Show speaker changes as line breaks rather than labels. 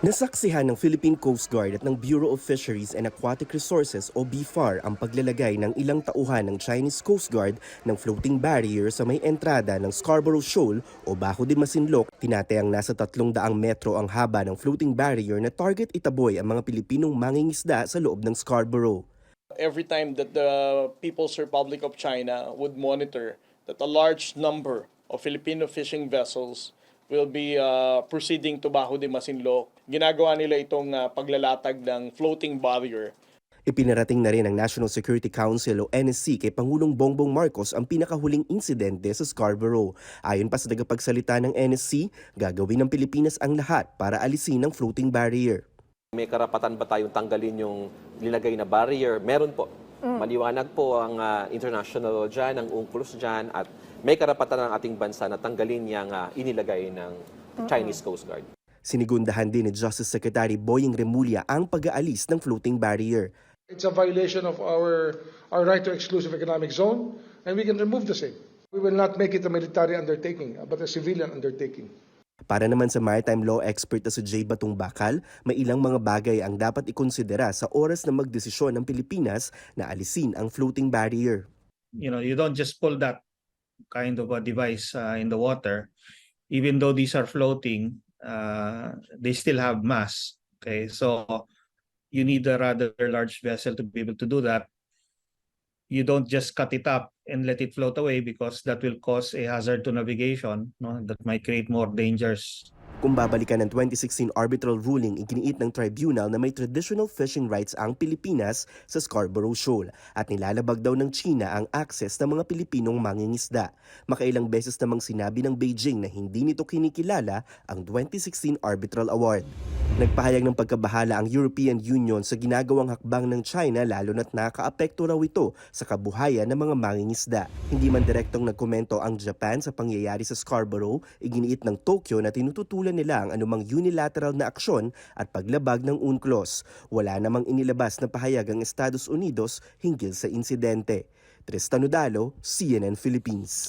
Nasaksihan ng Philippine Coast Guard at ng Bureau of Fisheries and Aquatic Resources o BFAR ang paglalagay ng ilang tauhan ng Chinese Coast Guard ng floating barrier sa may entrada ng Scarborough Shoal o Bajo de Masinloc. Tinatayang nasa 300 metro ang haba ng floating barrier na target itaboy ang mga Pilipinong mangingisda sa loob ng Scarborough.
every time that the People's Republic of China would monitor that a large number of Filipino fishing vessels will be uh, proceeding to Bajo de Masinloc. Ginagawa nila itong uh, paglalatag ng floating barrier
Ipinarating na rin ng National Security Council o NSC kay Pangulong Bongbong Marcos ang pinakahuling insidente sa Scarborough. Ayon pa sa tagapagsalita ng NSC, gagawin ng Pilipinas ang lahat para alisin ang floating barrier.
May karapatan ba tayong tanggalin yung linagay na barrier? Meron po. Maliwanag po ang ah, international law dyan, ang UNCLOS dyan, at may karapatan ng ating bansa na tanggalin yung ah, inilagay ng Chinese Coast Guard.
Sinigundahan din ni Justice Secretary Boying Remulla ang pag-aalis ng floating barrier.
It's a violation of our, our right to exclusive economic zone, and we can remove the same. We will not make it a military undertaking, but a civilian undertaking.
Para naman sa maritime law expert na si Jay Batong Bakal, may ilang mga bagay ang dapat ikonsidera sa oras na magdesisyon ng Pilipinas na alisin ang floating barrier.
you know, you don't just pull that kind of a device uh, in the water. Even though these are floating, uh, they still have mass. Okay, so you need a rather large vessel to be able to do that. You don't just cut it up and let it float away because that will cause a hazard to navigation. No, that might create more dangers
Kung babalikan ng 2016 arbitral ruling, iginiit ng tribunal na may traditional fishing rights ang Pilipinas sa Scarborough Shoal at nilalabag daw ng China ang access ng mga Pilipinong mangingisda. Makailang beses namang sinabi ng Beijing na hindi nito kinikilala ang 2016 arbitral award. Nagpahayag ng pagkabahala ang European Union sa ginagawang hakbang ng China lalo na't nakaapekto raw ito sa kabuhayan ng mga mangingisda. Hindi man direktong nagkomento ang Japan sa pangyayari sa Scarborough, iginiit ng Tokyo na tinututulan nila ang anumang unilateral na aksyon at paglabag ng UNCLOS. Wala namang inilabas na pahayag ang Estados Unidos hinggil sa insidente. Tristan Udalo, CNN Philippines.